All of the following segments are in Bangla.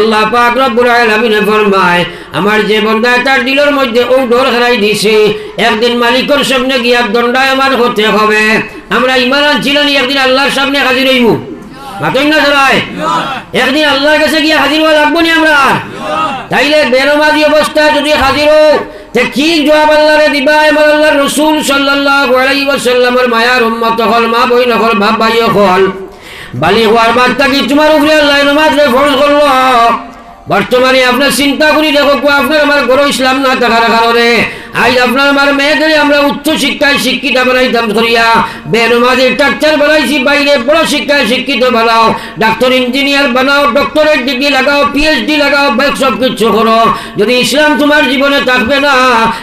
আল্লাহ পাক রব্বুল আলামিন ফরমায়, আমার যে বন্দা তার দিলের মধ্যে ও ডর হারাই দিছে। একদিন মালিকের সামনে গিয়া দণ্ডায় আমার হতে হবে। আমরা ইমান একদিন আল্লাহর সামনে হাজির হইব না একদিন আল্লাহর কাছে গিয়ে হাজির হওয়া লাগবো নি আমরা? তাইলে বেরমাজি অবস্থা যদি হাজির হোক কি জবাব আল্লাহরে দিবা? আমার আল্লাহর রসুল সাল্লাল্লাহু আলাইহি ওয়াসাল্লামের মায়ার উম্মত হল, মা বই নকল, বাপ ভাই হল। বালি হওয়ার বাদ থাকি তোমার উপরে আল্লাহ নমাজ ফরজ করল। বর্তমানে আপনার চিন্তা করি, দেখো আপনার আমার গরু ইসলাম না থাকার কারণে। আজ আপনার আমার মেয়েদের আমরা উচ্চ শিক্ষায় শিক্ষিত বানাইতাম করিয়া বেনমাজের টাকচার বানাইছি, বাইরে বড় শিক্ষায় শিক্ষিত বানাও। ডাক্তার, ইঞ্জিনিয়ার বানাও ডক্টরেট ডিগ্রি লাগাও পিএইচডি লাগাও বাইক সব কিছু করো। যদি ইসলাম তোমার জীবনে থাকবে না,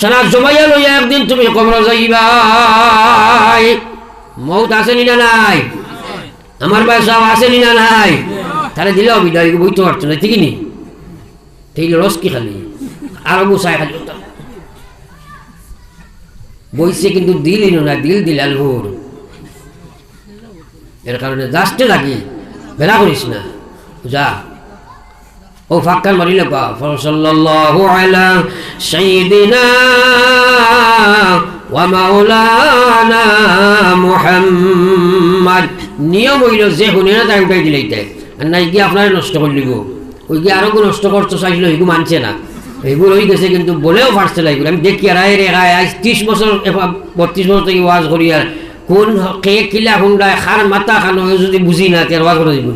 সারা জমাইয়া লইয়া একদিন তুমি কবর যাইবা মৌত আসেনি না নাই? আমার ভাই সব আসেনি না নাই? তাহলে দিলেও বিদায় বইতে পারতো না, ঠিকই নি? ঠিক রস কি খালি। আরও গুছায় খালি বইছে কিন্তু দিল দিলই না দিল দিল আলহুর এর কারণে যাসতে লাগি বেলা করিস না। যা। ও ফাক্কার মারিলে পা সাল্লাল্লাহু আলা সাইয়্যিদিনা মাওলানা নিয়ম হইল যে শুনে না তাই উঠাই দিলেইতে নাই গিয়ে আপনারা নষ্ট করে লিব ওই গিয়ে আরও নষ্ট করতে চাইছিল এগুলো মানছে না। এগুলো হয়ে গেছে কিন্তু বলেও পারছে না এগুলো আমি দেখি আর রে আজ ত্রিশ বছর বত্রিশ বছর থেকে ওয়াজ করি আর কোন কে কিলা হুন্ডায় খার মাথা খানো যদি বুঝি না তের ওয়াজ করে দিব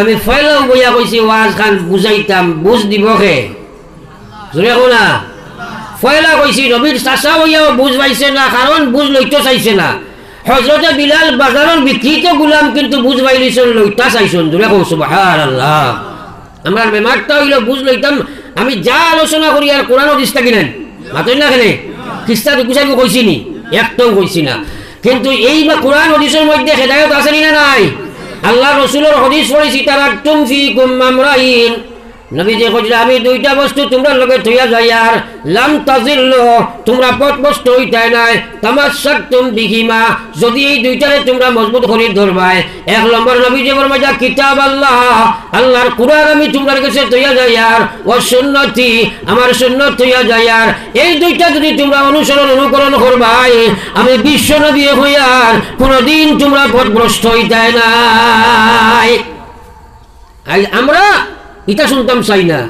আমি ফয়লাও বইয়া কইছি, ওয়াজ খান বুঝাইতাম, বুঝ দিব কে জোরে না। ফয়লা কইছি নবীর চাষা হইয়াও বুঝ পাইছে না কারণ বুঝ লইতে চাইছে না। হজরতে বিলাল বাজারের বিক্রিত গুলাম, কিন্তু বুঝ পাইলিছন লইতা চাইছন দূরে কৌ সুবাহার আল্লাহ আমার বেমারটা হইল বুঝ লইতাম। আমি যা আলোচনা করি আর কোরআন দিস থাকি নাই? মাতই না খেলে খ্রিস্টা দুকুচাইব কইছি নি? একটাও কইছি না। কিন্তু এই বা কোরআন হদিসের মধ্যে হেদায়ত আসেনি না নাই? আল্লাহ রসুলের হদিস পড়েছি তারা তুমফি কুম্মামরাইন নবী যে কইছিল আমি দুইটা বস্তু তোমরা লগে থইয়া যাই, আর লাম তাজিল্ল, তোমরা পথ বস্তু হইতাই নাই তামাশাক তুম বিহিমা, যদি এই দুইটারে তোমরা মজবুত করে ধরবাই। এক নম্বর নবী যে বলবা কিতাব আল্লাহ, আল্লাহর কুরআন আমি তোমার কাছে থইয়া যাই, আর ও সুন্নতি আমার সুন্নত থইয়া যাই, আর এই দুইটা যদি তোমরা অনুসরণ, অনুকরণ করবাই, আমি বিশ্ব নবী হইয়ার কোনদিন তোমরা পথভ্রষ্ট হইতাই নাই। আমরা ইটা শুনতাম চাই না।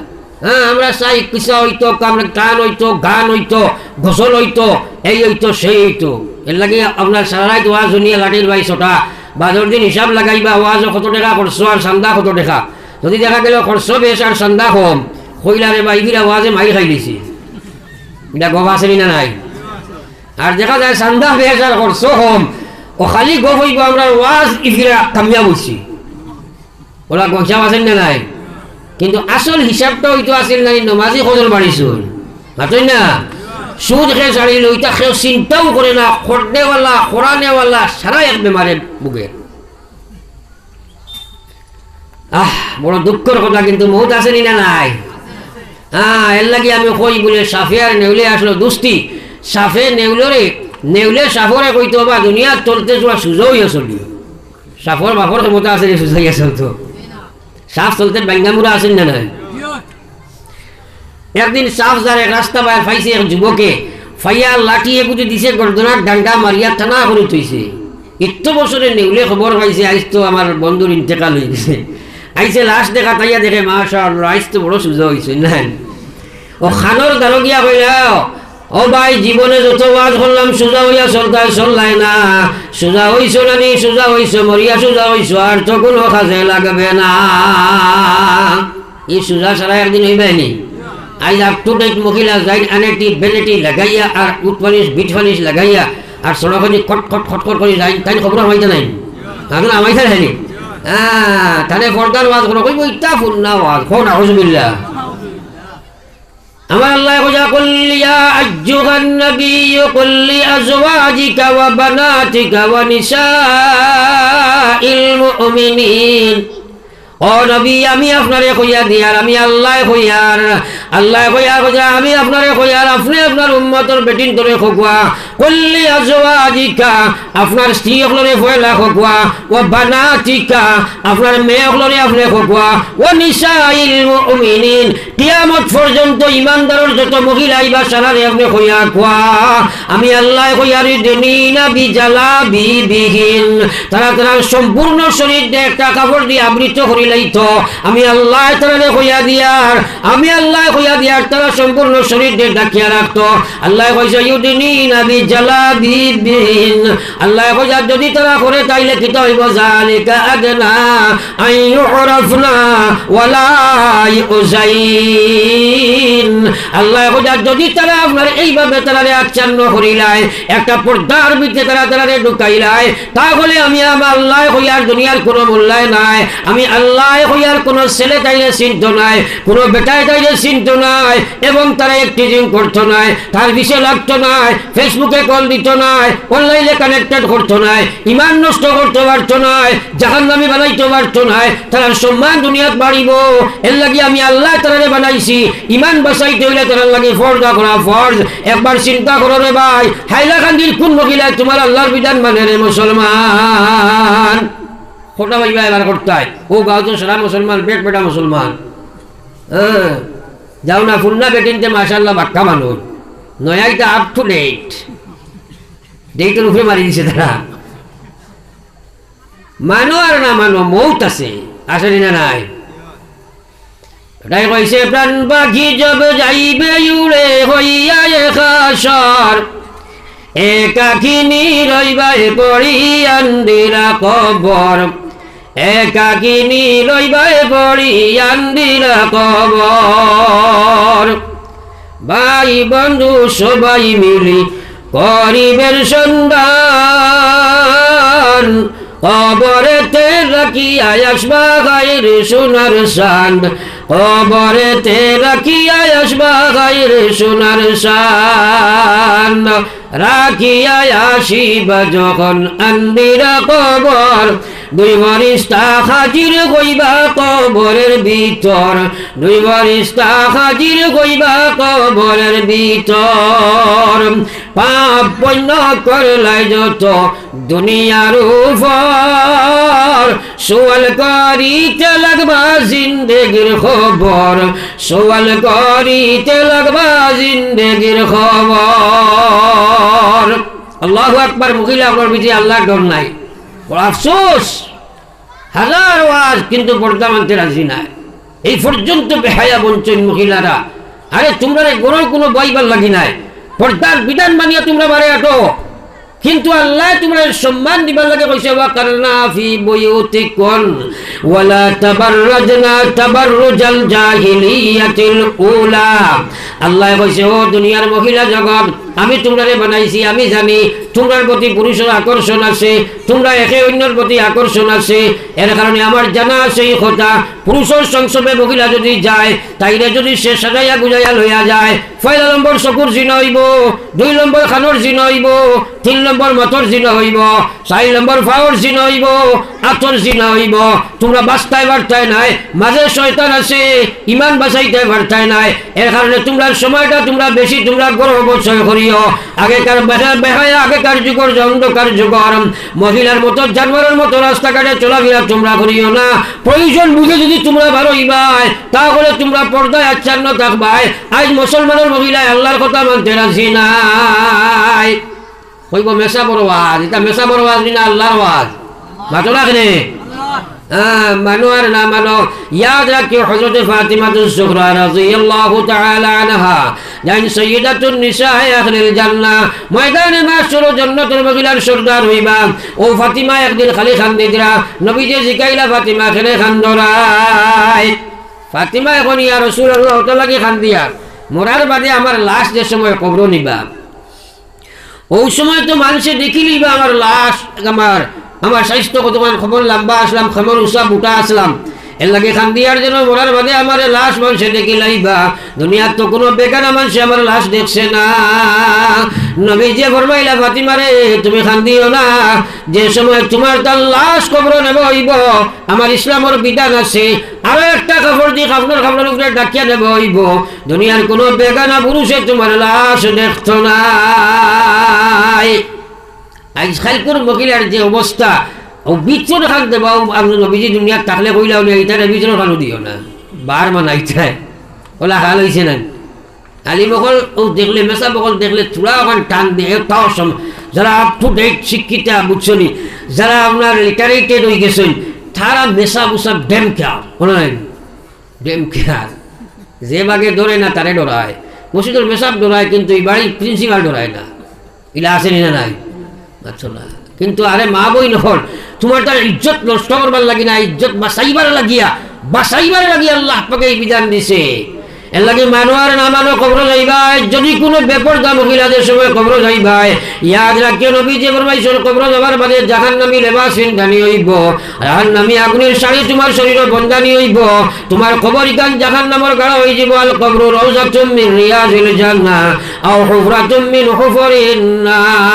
হ্যাঁ আমরা চাই কিসা হইতো আমরা গান হইতো গান হইতো গজল হইতো, এই হইতো, সেই হইতো। এর লাগে আপনার সারা রাত ওয়াজ শুনিয়ে লাঠির বাই ছটা। বাজার দিন হিসাব লাগাইবা ওয়াজ কত টাকা খরচ আর চান্দা কত টাকা। যদি দেখা গেল খরচ বেশ আর চান্দা কম কইলারে বা ইবিরা ওয়াজে মাই খাই দিছি। এটা গভ আছে না নাই? আর দেখা যায় চান্দা বেশ আর খরচ কম। ও খালি গভ হইব আমরা ওয়াজ ইফিরা কামিয়া বইছি ওরা গঞ্চাম আছেন না নাই? কিন্তু আসল হিসাবটা হইতো আছিল না নমাজি সজল বাড়িছুন মাতই না? সুদ খে ছাড়িল ওইটা কেউ চিন্তাও করে না খরনেওয়ালা খরানেওয়ালা সারা এক বেমারে বুকে আহ বড় দুঃখের কথা কিন্তু মৌত আসেনি না নাই? হ্যাঁ এর লাগে আমি কই বলে সাফে আর নেউলে আসলো দুস্তি সাফে নেউলরে নেউলে সাফরে কইতো বা দুনিয়া চলতে চলা সুযোগ হইয়া চলি সাফর বাফর ক্ষমতা আছে রে সুযোগ হইয়া চলতো সাফ চলতে ব্যাঙ্গামুরা আছেন না নাই? একদিন সাফ যার এক রাস্তা বাইর ফাইছে এক যুবকে, ফাইয়া লাঠিয়ে বুঝে দিছে গর্দনার ডাঙ্গা মারিয়া টানা করে থইছে এত বছরে নেউলে খবর পাইছে আইস তো আমার বন্ধুর ইন্তেকাল হয়ে গেছে। আইসে লাশ দেখা তাইয়া দেখে মাশা আইস তো বড় সুযোগ হয়েছে না ও খানোর দারগিয়া কইলা ও ভাই, জীবনে যত ওয়াজ করলাম সোজা হইয়া চলতাই চললাই না। সোজা হইছো নানি, সোজা হইছো, মরিয়া সোজা হইছো, আর তো কোনো কাজে লাগবে না। এই সোজা ছাড়া একদিন হইবেনি আজ আপ টু ডেট মহিলা যাই, আনেটি, বেলেটি লাগাইয়া, আর উট ফানিস বিট ফানিস লাগাইয়া, আর সড়কনি খট খট খট খট করে যাই তাই খবর আমাইতে নাই। এখন আমাইতে হ্যাঁ তাহলে ফর্দার ওয়াজ করো কইব ইটা ফুল না ওয়াজ খোন আউজুবিল্লাহ আমার আল্লাহ কইয়া কুল ইয়া আইয়ুহান নবী কুল লিআজওয়াজিকা ওয়া বানাতিকা ওয়া নিসাইল মুমিনিন ও নবী, আমি আপনারে কইয়া দিয়ার আমি আল্লাহ কইয়ার আল্লাহ কইয়া কইয়া, আমি আপনারে কইয়ার আপনি আপনার উম্মতর বেটিন করে খোকুয়া। কল্লি আজওয়াজিকা, আপনার স্ত্রী হলরে ফয়লা খোকুয়া। ও বানাতিকা, আপনার মেয়ে হলরে আপনি খোকুয়া। ও মুমিনিন, কিয়ামত পর্যন্ত ইমানদারের যত মহিলা আইবা সারারে আপনি কইয়া কোয়া আমি আল্লাহ কইয়ার দেনিনা বিজালা বিবিহীন। তারা তারা সম্পূর্ণ শরীর একটা কাপড় দিয়ে আবৃত করিলেই তো আমি আল্লাহ তারা কইয়া দিয়ার, আমি আল্লাহ কইয়া দিয়ার, তারা সম্পূর্ণ শরীর দিয়ে ডাকিয়া রাখতো। আল্লাহ কইছে ইউদিনিনা বিজালা বিবিহীন আল্লাহ কইয়া যদি তারা করে, তাইলে কিতা হইব জালিকা আদনা আইয়ুরফনা ওয়ালা ইউজাইন। আল্লাহ কইয়া যদি তারা আপনার এইভাবে তারারে আচ্ছন্ন করিলায়, একটা পর্দার ভিতরে তারা তারারে ঢুকাইলায়, তাহলে আমি আমার আল্লাহ হইয়ার দুনিয়ার কোনো মূল্যায় নাই। আমি আল্লাহ হইয়ার কোনো ছেলে তাইলে নাই তাইলে নাই, এবং তারা একটি জিম করতো নাই, তার লাগতো নাই, ফেসবুকে কল দিত নাই, অনলাইনে কানেক্টেড করতো নাই, ইমান নষ্ট করতে পারতো নাই জাহান নামি বানাইতে পারতো নাই তার সম্মান দুনিয়াত বাড়িব। এর লাগি আমি আল্লাহ তারারে বানাইছি, ইমান বাঁচাইতে হইলে তার লাগি ফর্দা করা ফর্জ। একবার চিন্তা করো রে ভাই, হাইলাকান্দির কোন মহিলা তোমার আল্লাহর বিধান মানে রে মুসলমান? খোটা ভাই এবার করতে ও গাও সারা মুসলমান পেট পেটা মুসলমান। হ্যাঁ যাও না ফুন্না বেটিনতে মাশাল্লাহ বাক্কা মানুষ। নয়াইটা আপ টু ডেট ডেটের উপরে মারি দিছে তারা। মানো আর না মানো, মৌত আছে। আসেনি না নাই। এটাই কইছে, প্রাণ পাখি জব যাইবে উড়ে হইয়া একাশর একাকিনী রইবাই পড়ি আন্দিরা কবর। একাকিনী রইবাই পড়ি আন্দিরা কবর। ভাই বন্ধু সবাই মিলি করিবের সন্ধান। কবরেতে রাখি আসবা গায়ের সোনার সান কবরেতে রাখি আসবা গায়ের সোনার সান রাখিয়া আসিবা যখন আন্দিরা কবর। দুই বরিস্তা হাজির গইবা কবরের ভিতর। দুই বরিস্তা হাজির গইবা কবরের ভিতর। পাপ পণ্য করলাই যত দুনিয়ার উপর। সোয়াল করিতে লাগবা জিন্দেগির খবর। সোয়াল করিতে লাগবা জিন্দেগির খবর। আল্লাহ আকবার আপনার বিধি আল্লাহ ডর নাই। আফসোস, হাজার ওয়াজ কিন্তু পর্দা মানতে রাজি নাই এই পর্যন্ত বেহায়া বঞ্চন মহিলারা, আরে তোমরা গরুর কোনো বইবার লাগি নাই। পর্দার বিধান মানিয়া তোমরা বারে আটো। কিন্তু আল্লাহ তোমরা সম্মান দিবার লাগে কইছে ওয়া কারনা ফি বুয়ুতিকুন ওয়ালা তাবাররাজনা তাবাররুজাল জাহিলিয়াতিল উলা। আল্লাহ কইছে ও দুনিয়ার মহিলা জগৎ, আমি তোমরারে বানাইছি, আমি জানি তোমরার প্রতি পুরুষের আকর্ষণ আছে, তোমরা একে অন্যের প্রতি আকর্ষণ আছে। এর কারণে আমার জানা আছে এই কথা। পুরুষের সংসবে মহিলা যদি যায়, তাইলে যদি সে সাজাইয়া গুজাইয়া লইয়া যায় ফয়দা নম্বর চকুর হইব দুই নম্বর খানোর জিন হইব, তিন নম্বর মতর জিন হইব, চার নম্বর ফাওয়ার জিন হইব, আতর জিন হইব। তোমরা বাস্তায় বার্তায় নাই, মাঝে শয়তান আছে, ইমান বাঁচাইতে বার্তায় নাই। এর কারণে তোমরা সময়টা তোমরা বেশি তোমরা গর্ব বছর করিও। আগেকার বেহা- বেহায়া, আগেকার যুগর অন্ধকার যুগর মহিলার মতো, জানোয়ারের মতো রাস্তাঘাটে চলাফেরা তোমরা করিও না। প্রয়োজন বুঝে যদি তোমরা ভালো ইবাই তাহলে তোমরা পর্দায় আচ্ছন্ন থাকবাই আজ মুসলমানের মহিলায় আল্লাহর কথা মানতে রাজি নাই। কইব মেসা বড় আওয়াজ এটা মেসা বড় আওয়াজ না আল্লাহর আওয়াজ মাতো রাখনে মানো না মানো। ইয়াদ রাখিও হজরত ফাতিমা জোহরা রাদিয়াল্লাহু তাআলা আনহা জান সাইয়্যিদাতুন নিসা আহলিল জান্নাহ, ময়দানে মাশরু জান্নাতুল মহিলার সরদার হইবা। ও ফাতিমা একদিন খালি খান দিদরা নবী যে জিকাইলা ফাতিমা খেলে খান ধরাই ফাতিমা এখন ইয়া রাসূলুল্লাহ তাআলাকে খান দিয়া। মরার বাদে আমার লাশ যে সময় কবর নিবা। ওই সময় তো মানুষে দেখিলি বা আমার লাশ, আমার আমার স্বাস্থ্য কতক্ষণ খবর, লাম্বা আসলাম খবর উষা, বুটা আসলাম। এর লাগে খান্দিয়ার যেন মরার বাদে আমার লাশ মানুষে দেখি লাইবা। দুনিয়ার তো কোনো বেকার মানুষে আমার লাশ দেখছে না। নবী যে ফরমাইলা তুমি খান্দিও না। যে সময় তোমার তার লাশ কবর নেব, হইব। আমার ইসলামের বিধান আছে। আরও একটা কাপড় দিয়ে কাপড়ের কাপড়ের উপরে ডাকিয়া নেব, হইব। দুনিয়ার কোনো বেগানা পুরুষে তোমার লাশ দেখত নাই। আজকালকার মহিলার যে অবস্থা ও বিচন খান দেবা আপনি নবীজি দুনিয়ার থাকলে কইলা হলে এইটা বিচন খানো দিও না। বার মানাইছে ওলা হাল হয়েছে না। আলী বকল ও দেখলে মেসা বকল দেখলে চূড়া ওখান টান দিয়ে তাও সম যারা আপ টু ডেট শিক্ষিতা বুঝছনি যারা আপনার লিটারেটেড হয়ে গেছেন, তারা মেসা বুসা ডেম খেয়াল মনে হয়? ডেম খেয়াল যে বাগে ধরে না, তারে ডরায়। মসজিদুল মেসাব ডরায়, কিন্তু এই বাড়ির প্রিন্সিপাল ডরায় না। ইলা আসেনি না নাই? আচ্ছা না। কিন্তু আরে মা বই তোমার তার ইজ্জত নষ্ট করবার লাগি না, ইজ্জত বাঁচাইবার লাগিয়া বাঁচাইবার লাগিয়া আল্লাহ পাকে এই বিধান দিছে। এর লাগে মানুয়ার না মানো কবর যাইবাই, যদি কোনো বেপরদা মহিলাদের সময় কবর যাইবাই, ইয়াদ রাখিও নবী যে ফরমাইছেন, কবর যাবার বাদে জাহান জাহান্নামী লেবাস ফিনদানি হইব, জাহান্নামী আগুনের শাড়ি তোমার শরীরে বন্দানি হইব, তোমার কবর ইকান জাহান্নামর গাড়া হই যাব, আল কবর রওজাতুম মিন রিয়াজিল জান্নাহ, আও হুফরাতুম মিন হুফরিন নার।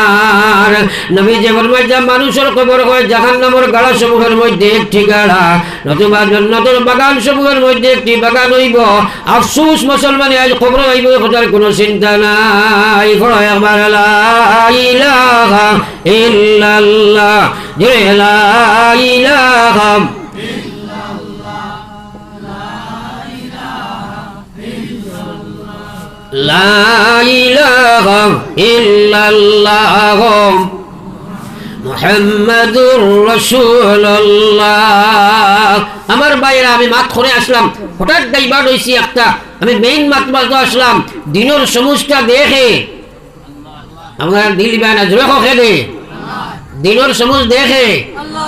নবী যে মানুষের হয় গাড়া সমূহের মধ্যে একটি গাড়া। নতুবা জান্নাতের বাগান সমূহের মধ্যে একটি বাগান হইব। আফসোস মুসলমানে, আজ হইব চিন্তা নাই। ইল্লাল্লাহ। মুহাম্মাদুর রাসূলুল্লাহ। আমার বাইরা আমি মাত করে আসলাম। হঠাৎ ডাইবার হইছি একটা। আমি মেইন মাত মাত আসলাম। দিনের সমুজটা দেখে। আমার দিল বানা জোরে খে দে দিনের সমুজ দেখে।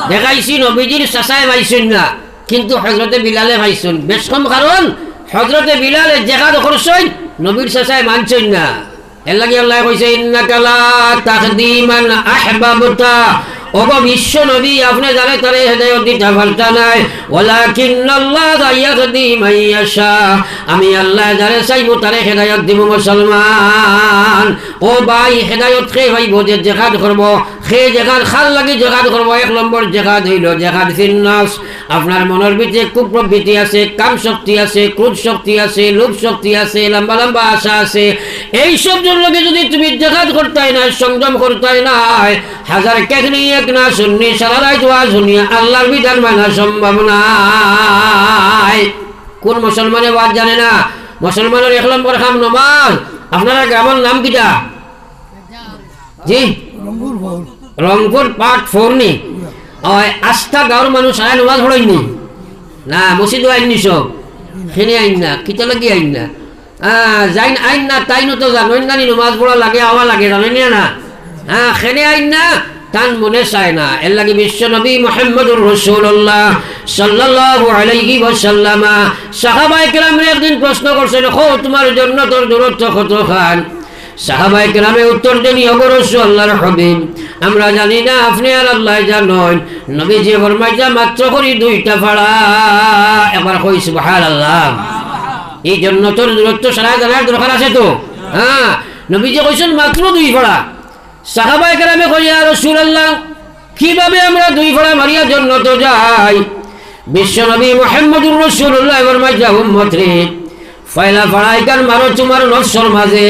দেখাইছি নবীজির চাচাই পাইছেন না। কিন্তু হজরতে বিলালে পাইছেন বেশ কম কারণ হজরতে বিলালে জেহাদ করছেন নবীর চাচাই মানছেন না। এর লাগে আল্লাহ কইছে, ইন্নাকা লা তাকদিমান আহবাবতা। ওগো বিশ্ব নবী, আপনি জানে তারে হেদায়ত দিতে পারতা নাই। ওয়ালাকিন আল্লাহ ইয়াহদি মান ইয়াশা। আমি আল্লাহ যারে চাইব তারে হেদায়ত দিব মুসলমান। ও ভাই, হেদায়ত খে ভাইব যে জেহাদ করব। খে জেহাদ, খাল লাগি জেহাদ করব। এক নম্বর জেহাদ হইল জেহাদ ফিন্নাস আপনার মনের ভিতরে খুব প্রবৃত্তি আছে, কাম শক্তি আছে, ক্রোধ শক্তি আছে, লোভ শক্তি আছে, লম্বা লম্বা আশা আছে। এই সব জন্যকে যদি তুমি জেহাদ করতে না সংযম করতে না হাজার কেখনি এক না শুননি সারা রাত ওয়া শুনিয়া আল্লাহর বিধান মানা সম্ভব নাই। কোন মুসলমানে ওয়াজ জানে না? মুসলমানের এক নম্বর খাম নমাজ। আপনারা গ্রামের নাম কিটা? জি। রংপুর পার্ট ফোর নি ওই আস্থা গাঁৱৰ মানুহ চাই নমাজ পঢ়াই নি না মসজিদও আইন নি সব। সেনে আইন না কিতা লাগি আইন না। যাইন আইন না তাইনো তো জানোই না নমাজ পড়া লাগে আওয়া লাগে জানেন না হ্যাঁ সেনে আইন না তান মনে চায় না। এর লাগে বিশ্ব নবী মোহাম্মদুর রসুল্লাহ সাল্লাল্লাহু আলাইহি ওয়াসাল্লামা। সাহাবায়ে কেরামরে একদিন প্রশ্ন করছেন খো তোমার জন্য তোর দূরত্ব কত খান সাহাবাই কেরামে উত্তর দেন অবরস্য আল্লাহর হবিব, আমরা জানি না, আপনি আর আল্লাহ জানেন। নবী যে ফরমাইজা মাত্র করি দুইটা ফাড়া। এবার কই সুবহান আল্লাহ এই জন্য তোর দূরত্ব সারা জানার দরকার আছে তো। হ্যাঁ নবী যে কইছেন, মাত্র দুই ফাড়া। সাহাবাই কেরামে কই আর রসুল আল্লাহ কীভাবে আমরা দুই ফাড়া মারিয়া জন্য তো যাই? বিশ্ব নবী মোহাম্মদুর রসুল্লাহ ফরমাইজা উম্মত রে ফয়লা ফাড়াই কান মারো তোমার নসর মাঝে।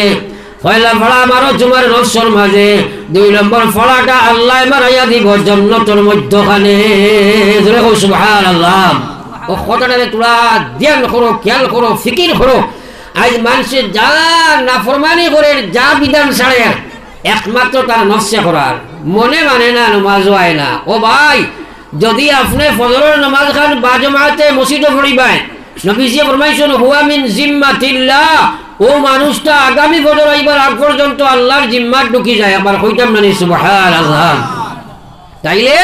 পয়লা ফড়া মারো তোমার রসর মাঝে। দুই নম্বর ফড়াটা আল্লাহ মারাইয়া দিব জন্নতর মধ্যখানে। ধরে সুবহান আল্লাহ ও কথাটারে তোরা ধ্যান করো, খেয়াল করো, ফিকির করো। আজ মানুষের যা নাফরমানি করে, যা বিধান ছাড়ে একমাত্র তার নস্যা করার। মনে মানে না নমাজ হয় না। ও ভাই, যদি আপনি ফজরের নমাজ খান বাজমাতে মসজিদে পড়িবাই নবীজি ফরমাইছেন, হুয়া মিন জিম্মাতিল্লাহ। ও মানুষটা আগামী বছর আইবার আগ পর্যন্ত আল্লাহর জিম্মার ঢুকি যায়। আবার কইতাম না সুবহান আল্লাহ তাইলে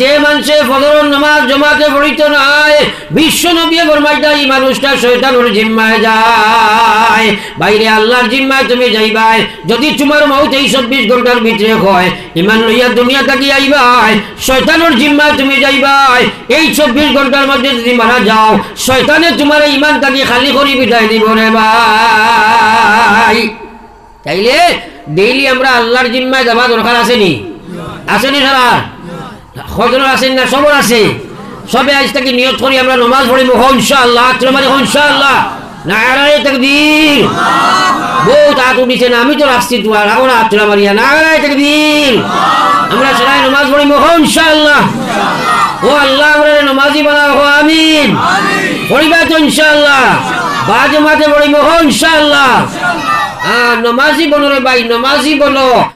যে মানুষে ফজর নামাজ জমাতে পড়িত নাই, বিশ্ব নবী ফরমাইতা এই মানুষটা শয়তানের জিম্মায় যায়। বাইরে আল্লাহর জিম্মায় তুমি যাইবাই, যদি তোমার মৌত এই চব্বিশ ঘণ্টার ভিতরে হয়, ইমান লইয়া দুনিয়া থাকি আইবাই, শয়তানের জিম্মায় তুমি যাইবাই। এই চব্বিশ ঘণ্টার মধ্যে যদি মারা যাও, শয়তানে তোমার ইমান থাকি খালি করি বিদায় দিব রে ভাই। তাইলে, ডেইলি আমরা আল্লাহর জিম্মায় যাওয়া দরকার আসেনি? আসেনি সারা খজর আছেন না সবর আছে। সবে আজ তাকে নিয়ত করি আমরা নমাজ পড়িব ইনশাআল্লাহ তোমার ইনশাআল্লাহ। নারায় তাকবীর। বহুত হাত আমি তো রাখছি তোমার এখন হাত তোলা মারিয়া নারায় তাকবীর। আমরা সবাই নমাজ পড়িব ইনশাআল্লাহ। ও আল্লাহ আমরা নমাজি বানাও আমিন। পড়িবা তো ইনশাআল্লাহ। বাজে মাতে পড়িব ইনশাআল্লাহ। হ্যাঁ নমাজি বলো রে ভাই নমাজি বলো।